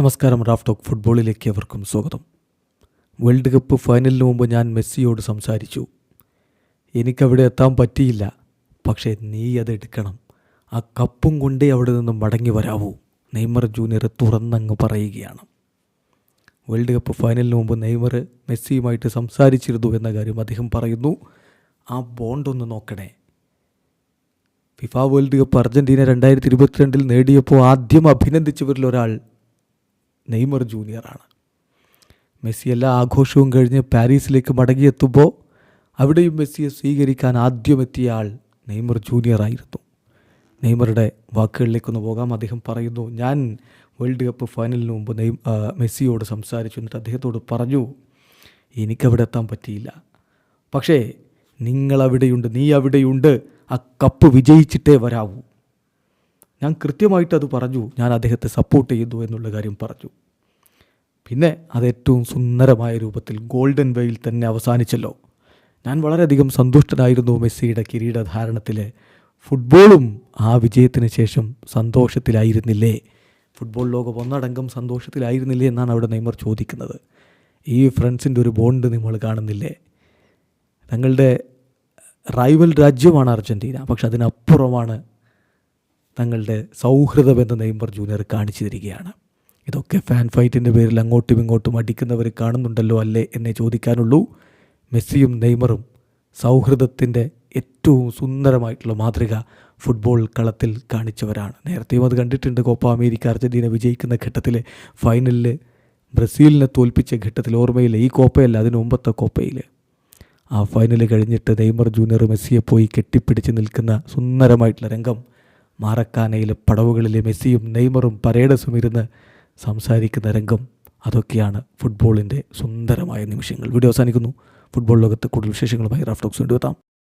നമസ്കാരം Raf talk ഫുട്ബോളിലേക്ക് അവർക്കും സ്വാഗതം. വേൾഡ് കപ്പ് ഫൈനലിന് മുമ്പ് ഞാൻ മെസ്സിയോട് സംസാരിച്ചു. എനിക്കവിടെ എത്താൻ പറ്റിയില്ല പക്ഷേ നീ അത് എടുക്കണം. ആ കപ്പും കൊണ്ടേ അവിടെ നിന്ന് മടങ്ങി വരാവൂ നെയ്മർ ജൂനിയർ തുറന്നങ്ങ് പറയുകയാണ്. വേൾഡ് കപ്പ് ഫൈനലിന് മുമ്പ് നെയ്മർ മെസ്സിയുമായിട്ട് സംസാരിച്ചിരുന്നു എന്ന കാര്യം അദ്ദേഹം പറയുന്നു. ആ ബോണ്ടൊന്ന് നോക്കണേ. ഫിഫ വേൾഡ് കപ്പ് അർജന്റീന രണ്ടായിരത്തി ഇരുപത്തിരണ്ടിൽ നേടിയപ്പോൾ ആദ്യം അഭിനന്ദിച്ചവരിൽ ഒരാൾ നെയ്മർ ജൂനിയറാണ് മെസ്സി എല്ലാ ആഘോഷവും കഴിഞ്ഞ് പാരീസിലേക്ക് മടങ്ങിയെത്തുമ്പോൾ അവിടെയും മെസ്സിയെ സ്വീകരിക്കാൻ ആദ്യം എത്തിയ ആൾ നെയ്മർ ജൂനിയറായിരുന്നു നെയ്മറുടെ വാക്കുകളിലേക്കൊന്ന് പോകാം. അദ്ദേഹം പറയുന്നു ഞാൻ വേൾഡ് കപ്പ് ഫൈനലിന് മുമ്പ് നെയ് മെസ്സിയോട് സംസാരിച്ചു. എന്നിട്ട് അദ്ദേഹത്തോട് പറഞ്ഞു എനിക്കവിടെ എത്താൻ പറ്റിയില്ല. പക്ഷേ നിങ്ങളവിടെയുണ്ട് നീ അവിടെയുണ്ട്. ആ കപ്പ് വിജയിച്ചിട്ടേ വരാവൂ. ഞാൻ കൃത്യമായിട്ട് അത് പറഞ്ഞു. ഞാൻ അദ്ദേഹത്തെ സപ്പോർട്ട് ചെയ്യുന്നു എന്നുള്ള കാര്യം പറഞ്ഞു. പിന്നെ അത് ഏറ്റവും സുന്ദരമായ രൂപത്തിൽ ഗോൾഡൻ വേയിൽ തന്നെ അവസാനിച്ചല്ലോ. ഞാൻ വളരെയധികം സന്തുഷ്ടനായിരുന്നു മെസ്സിയുടെ കിരീടധാരണത്തിൽ ഫുട്ബോളും ആ വിജയത്തിന് ശേഷം സന്തോഷത്തിലായിരുന്നില്ലേ? ഫുട്ബോൾ ലോകം ഒന്നടങ്കം സന്തോഷത്തിലായിരുന്നില്ലേ എന്നാണ് അവിടെ നെയ്മർ ചോദിക്കുന്നത്. ഈ ഫ്രണ്ട്സിന്റെ ഒരു ബോണ്ട് നിങ്ങൾ കാണുന്നില്ലേ? തങ്ങളുടെ റൈവൽ രാജ്യമാണ് അർജന്റീന പക്ഷെ അതിനപ്പുറമാണ് തങ്ങളുടെ സൗഹൃദമെന്ന് നെയ്മർ ജൂനിയർ കാണിച്ചു തരികയാണ്. ഇതൊക്കെ ഫാൻ ഫൈറ്റിന്റെ പേരിൽ അങ്ങോട്ടും ഇങ്ങോട്ടും അടിക്കുന്നവർ കാണുന്നുണ്ടല്ലോ അല്ലേ എന്നേ ചോദിക്കാനുള്ളൂ. മെസ്സിയും നെയ്മറും സൗഹൃദത്തിന്റെ ഏറ്റവും സുന്ദരമായിട്ടുള്ള മാതൃക ഫുട്ബോൾ കളത്തിൽ കാണിച്ചവരാണ്. നേരത്തെയും അത് കണ്ടിട്ടുണ്ട്. കോപ്പ അമേരിക്ക അർജന്റീന വിജയിക്കുന്ന ഘട്ടത്തിൽ ഫൈനലിൽ ബ്രസീലിനെ തോൽപ്പിച്ച ഘട്ടത്തിൽ ഓർമ്മയില്ല? ഈ കോപ്പയല്ല അതിന് മുമ്പത്തെ കോപ്പയിൽ ആ ഫൈനൽ കഴിഞ്ഞിട്ട് നെയ്മർ ജൂനിയർ മെസ്സിയെ പോയി കെട്ടിപ്പിടിച്ച് നിൽക്കുന്ന സുന്ദരമായിട്ടുള്ള രംഗം മാറക്കാനയിലെ പടവുകളിലെ മെസ്സിയും നെയ്മറും പരേഡസും ഇരുന്ന് സംസാരിക്കുന്ന രംഗം അതൊക്കെയാണ് ഫുട്ബോളിന്റെ സുന്ദരമായ നിമിഷങ്ങൾ. വീഡിയോ അവസാനിക്കുന്നു. ഫുട്ബോൾ ലോകത്ത് കൂടുതൽ വിശേഷങ്ങളുമായി റാഫ്റ്റോക്സ് കൊണ്ടുവെത്താം